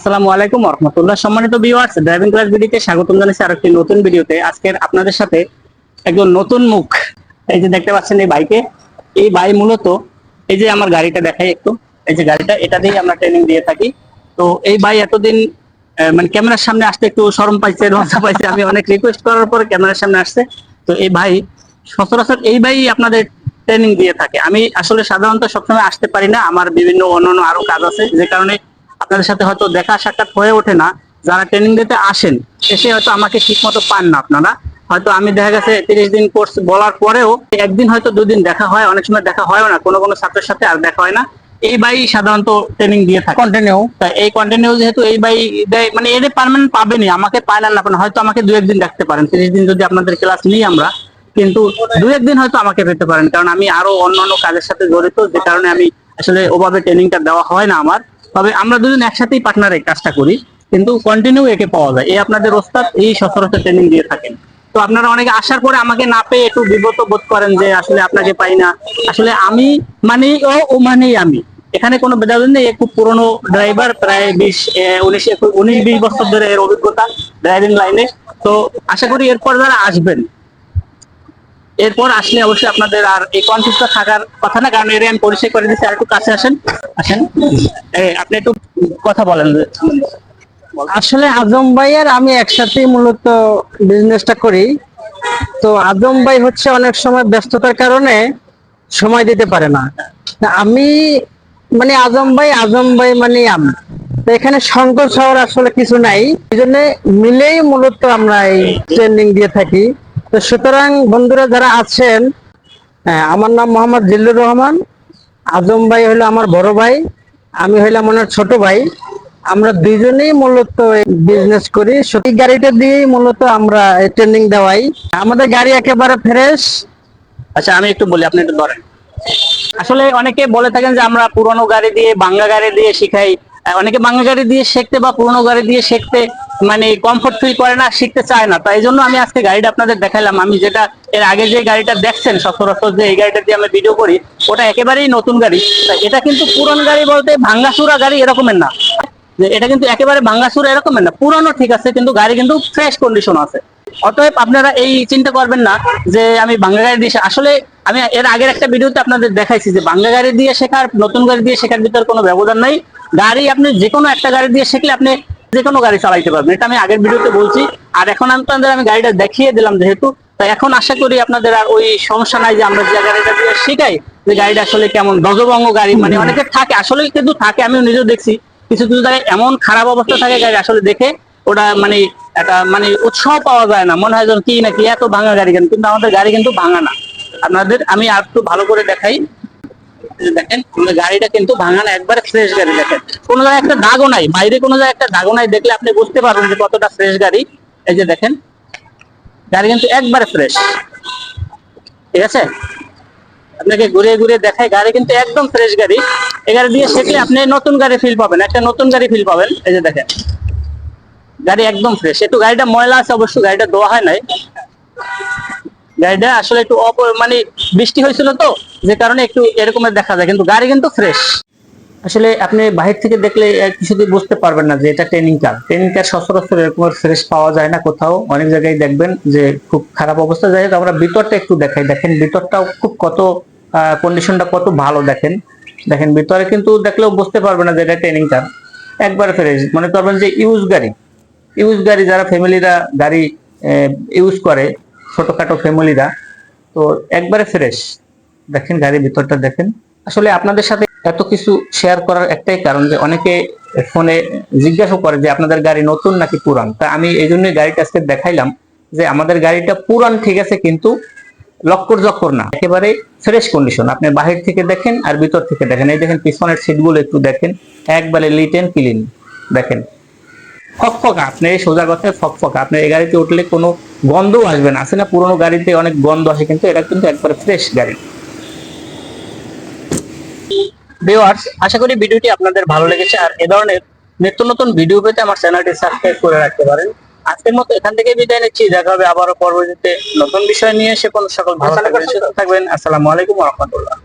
আসসালামু আলাইকুম রহমতুল্লাহ সম্মানিত ভিউয়ার্স ড্রাইভিং ক্লাস ভিডিওতে স্বাগতম জানাচ্ছি আরেকটি নতুন ভিডিওতে আজকের আপনাদের সাথে একজন নতুন মুখ। এই যে দেখতে পাচ্ছেন এই বাইকে। এই বাই মূলত এই যে আমার গাড়িটা দেখাই একটু। এই যে গাড়িটা, এটা দিয়েই আমরা ট্রেনিং দিয়ে থাকি। তো এই ভাই এতদিন মানে ক্যামেরার সামনে আসতে একটু শরম পাইছে লজ্জা পাইছে। আমি অনেক রিকোয়েস্ট করার পর ক্যামেরার সামনে আসছে। তো এই ভাই সচরাচর এই ভাই আপনাদের ট্রেনিং দিয়ে থাকে। আমি আসলে সাধারণত সবসময় আসতে পারি না। আমার বিভিন্ন অন্য অন্য আরও কাজ আছে। যে কারণে আপনাদের সাথে হয়তো দেখা সাক্ষাৎ হয়ে ওঠে না যারা ট্রেনিং দিতে আসেন এসে হয়তো আমাকে ঠিক মতো পান না আপনারা। হয়তো আমি দেখা গেছে তিরিশ দিন কোর্স বলার পরেও একদিন হয়তো দুদিন দেখা হয় অনেক সময় দেখা হয় না কোনো কোনো ছাত্রের সাথে আর দেখা হয় না। এই বাই সাধারণত ট্রেনিং দিয়ে থাকে। কন্টিনিউ এই কন্টিনিউ যেহেতু এই বাই দেয় মানে এর পার্মানেন্ট পাবেনি আমাকে পায় না হয়তো আমাকে দু একদিন রাখতে পারেন তিরিশ দিন যদি আপনাদের ক্লাস নিই আমরা কিন্তু দু একদিন হয়তো আমাকে পেতে পারেন কারণ আমি আরও অন্যান্য কাজের সাথে জড়িত যে কারণে আমি আসলে ওভাবে ট্রেনিংটা দেওয়া হয় না আমার। তবে আমরা দুজন একসাথেই পার্টনার কাজটা করি, কিন্তু কন্টিনিউ একে পাওয়া যায়। এই আপনাদের ওস্তাদ এই সচরাচর ট্রেনিং দিয়ে থাকেন। তো আপনারা অনেকে আসার পরে আমাকে না পেয়ে একটু বিব্রত বোধ করেন যে আসলে আপনাকে পাই না। আসলে আমি মানে ও ও মানেই আমি। এখানে কোনো ভেদাভেদ নেই খুব পুরনো ড্রাইভার প্রায় বিশ উনিশ উনিশ, বিশ বছর ধরে এর অভিজ্ঞতা ড্রাইভিং লাইনে তো আশা করি এরপর যারা আসবেন এরপর আসলে অবশ্যই আপনাদের আর এই কনফিউজটা থাকার কথা না, কারণ এর আমি পরিচয় করে দিচ্ছি, আর একটু কাছে আসেন। আসেন। আপনি একটু কথা বলেন। আসলে আজম ভাই আর আমি একসাথেই মূলত বিজনেসটা করি। তো আজম ভাই হচ্ছে অনেক সময় ব্যস্ততার কারণে সময় দিতে পারে না। আমি মানে আজম ভাই আজম ভাই মানে আমি। এখানে সংকোচ হওয়ার আসলে কিছু নাই। এই জন্য মিলেই মূলত আমরা এই ট্রেনিং দিয়ে থাকি। তো সুতরাং বন্ধুরা যারা আছেন হ্যাঁ, আমার নাম মোহাম্মদ জিল্লুর রহমান। আজম ভাই হলো আমার বড় ভাই আমি হইলাম ওনার ছোট ভাই। আমরা দুইজনেই মূলত বিজনেস করি। সত্যি গাড়িটা দিয়েই মূলত আমরা ট্রেনিং দেওয়াই। আমাদের গাড়ি একেবারে ফ্রেশ আচ্ছা আমি একটু বলি আপনি একটু ধরেন। আসলে অনেকে বলে থাকেন যে আমরা পুরনো গাড়ি দিয়ে বাঙ্গা গাড়ি দিয়ে শিখাই। অনেকে বাঙ্গা গাড়ি দিয়ে শিখতে বা পুরনো গাড়ি দিয়ে শিখতে মানে কমফোর্ট ফিল করে না, শিখতে চায় না। তাই জন্য আমি আজকে গাড়িটা আপনাদের দেখাইলাম। আমি যেটা, এর আগে যে গাড়িটা দেখছেন, সচরাচর যে এই গাড়িটা দিয়ে আমি ভিডিও করি, ওটা একেবারেই নতুন গাড়ি। এটা কিন্তু পুরনো গাড়ি বলতে ভাঙ্গাসুরা গাড়ি এরকমের না। এটা কিন্তু একেবারে ভাঙ্গাচুরা এরকমের না। পুরনো ঠিক আছে, কিন্তু গাড়ি কিন্তু ফ্রেশ কন্ডিশন আছে। অতএব আপনারা এই চিন্তা করবেন না যে আমি বাংলা গাড়ি দিয়ে আসলে আমি এর আগের একটা ভিডিওতে আপনাদের দেখাইছি যে বাংলা গাড়ি দিয়ে শেখার, নতুন গাড়ি দিয়ে শেখার ভিতর কোনো ব্যবধান নাই। গাড়ি আপনি যে কোনো একটা গাড়ি দিয়ে শিখলে আপনি যে কোনো গাড়ি চালাইতে পারবেন। এটা আমি আগের ভিডিওতে বলছি। আর এখন আপনাদের আমি গাড়িটা দেখিয়ে দিলাম যেহেতু। তাই এখন আশা করি আপনাদের আর ওই সমস্যা নাই যে আমরা যে গাড়িটা দিয়ে শিখাই যে গাড়িটা আসলে কেমন দজবঙ্গ গাড়ি। মানে অনেকে থাকে আসলে কিন্তু থাকে আমি নিজেও দেখছি। কিছু কিছু জায়গায় এমন খারাপ অবস্থা থাকে গাড়ি আসলে দেখে ওটা মানে একটা মানে উৎসাহ পাওয়া যায় না। মনে হয় যেন কি নাকি এত ভাঙা গাড়ি কেন কিন্তু আমাদের গাড়ি কিন্তু ভাঙা না। আপনাদের আমি আর একটু ভালো করে দেখাই। দেখেন গাড়িটা কিন্তু ভাঙা না, একবারে ফ্রেশ গাড়ি দেখেন। জায়গায় একটা দাগও নাই, বাইরে জায়গায় একটা দাগও নাই, দেখলে আপনি বুঝতে পারবেন যে কতটা ফ্রেশ গাড়ি। এই যে দেখেন, গাড়ি কিন্তু ফ্রেশ ঠিক আছে? আপনাকে ঘুরিয়ে দেখাই, গাড়ি কিন্তু একদম ফ্রেশ গাড়ি। এই গাড়ি দিয়ে শিখলে আপনি নতুন গাড়ি ফিল পাবেন, একটা নতুন গাড়ি ফিল পাবেন। এই যে দেখেন, গাড়ি একদম ফ্রেশ একটু গাড়িটা ময়লা আছে, অবশ্য গাড়িটা ধোয়া হয় নাই। গাড়িটা আসলে একটু অপ- মানে বৃষ্টি হয়েছিল তো যে কারণে একটু এরকমের দেখা যায়, কিন্তু গাড়ি কিন্তু ফ্রেশ আসলে আপনি বাহির থেকে দেখলে কিছুতেই বুঝতে পারবেন না যে এটা ট্রেনিং কার ট্রেনিং কার সচরাচর এরকম ফ্রেশ পাওয়া যায় না কোথাও। অনেক জায়গায় দেখবেন যে খুব খারাপ অবস্থা। যাই হোক, আমরা ভিতরটা একটু দেখাই। দেখেন, ভিতরটাও খুব কত কন্ডিশনটা কত ভালো দেখেন। দেখেন, ভিতরে কিন্তু দেখলেও বুঝতে পারবে না যে এটা ট্রেনিং কার একবারে ফ্রেশ মনে করবেন যে ইউজ গাড়ি। ইউজ গাড়ি যারা ফ্যামিলিরা গাড়ি ইউজ করে, ছোটখাটো ফ্যামিলিরা, তো একবারে ফ্রেশ দেখেন, গাড়ির ভিতরটা দেখেন। আসলে আপনাদের সাথে এত কিছু শেয়ার করার একটাই কারণ যে অনেকে ফোনে জিজ্ঞাসা করে যে আপনাদের গাড়ি নতুন নাকি পুরান? তা আমি এই জন্যই গাড়িটা আজকে দেখাইলাম যে আমাদের গাড়িটা পুরান ঠিক আছে, কিন্তু লক্কর জক্কর না। একেবারে ফ্রেশ কন্ডিশন আপনি বাহির থেকে দেখেন আর ভিতর থেকে দেখেন। এই দেখেন, পিছনের সিটগুলো একটু দেখেন। একবারে লিট এন্ড ক্লিন দেখেন ফকফকা আপনি সোজা কথায় ফকফকা আপনি এই গাড়িতে উঠলে কোনো গন্ধও আসবে না। আছে না, পুরোনো গাড়িতে অনেক গন্ধ আসে, কিন্তু এটা কিন্তু একবারে ফ্রেশ গাড়ি। ভিউয়ার্স আশা করি ভিডিওটি আপনাদের ভালো লেগেছে আর এ ধরনের নিত্য নতুন ভিডিও পেতে আমার চ্যানেলটি সাবস্ক্রাইব করে রাখতে পারেন। আজকের মতো এখান থেকে বিদায় নিচ্ছি, দেখা হবে আবারও পরবর্তীতে নতুন বিষয় নিয়ে। সে কোন সকল ভালো থাকবেন থাকবেন। আসসালামু আলাইকুম রহমতুল্লাহ।